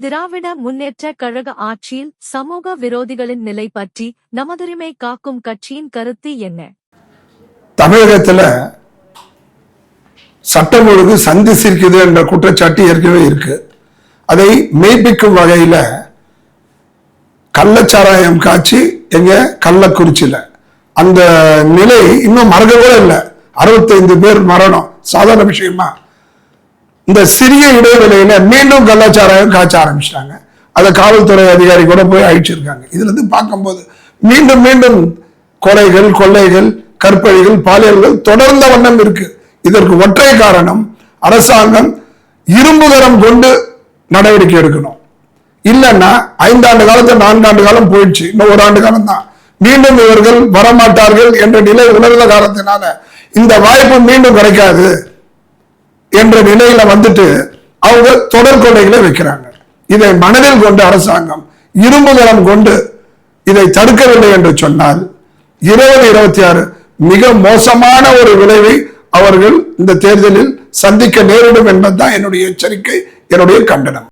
திராவிட முன்னேற்ற கழக ஆட்சியில் சமூக விரோதிகளின் நிலை பற்றி நமதுரிமை காக்கும் கட்சியின் கருத்து என்ன? தமிழகத்துல சட்டம் ஒழுங்கு சந்திச்சிருக்குது என்ற குற்றச்சாட்டு ஏற்கனவே இருக்கு. அதை மெய்ப்பிக்கும் வகையில கள்ளச்சாராயம் காட்சி எங்க கள்ளக்குறிச்சியில. அந்த நிலை இன்னும் மறக்க கூட இல்லை. அறுபத்தைந்து பேர் மரணம். சாதாரண விஷயமா? இந்த சிறிய இடைவெளியில மீண்டும் கலாச்சாரம் காய்ச்ச ஆரம்பிச்சிட்டாங்க. அதை காவல்துறை அதிகாரி கூட போய் அழிச்சிருக்காங்க. இதுல இருந்து பார்க்கும்போது மீண்டும் மீண்டும் கொலைகள் கொள்ளைகள் கற்பழிகள் பாலியல்கள் தொடர்ந்த வண்ணம் இருக்கு. இதற்கு ஒற்றை காரணம் அரசாங்கம் இரும்புகரம் கொண்டு நடவடிக்கை எடுக்கணும். இல்லைன்னா ஐந்தாண்டு காலத்துல நான்காண்டு காலம் போயிடுச்சு. இன்னும் ஒரு ஆண்டு காலம் தான். மீண்டும் இவர்கள் வரமாட்டார்கள் என்ற நிலை உணர்ந்த காரணத்தினால இந்த வாய்ப்பு மீண்டும் கிடைக்காது. என்ற நிலையில வந்துட்டு அவங்க தொடர் கொள்ளைகளை வைக்கிறாங்க. இதை மனதில் கொண்டு அரசாங்கம் இரும்பு கலம் கொண்டு இதை தடுக்கவில்லை என்று சொன்னால் இருபது இருபத்தி ஆறு மிக மோசமான ஒரு விளைவை அவர்கள் இந்த தேர்தலில் சந்திக்க நேரிடும் என்பதுதான் என்னுடைய எச்சரிக்கை என்னுடைய கண்டனம்.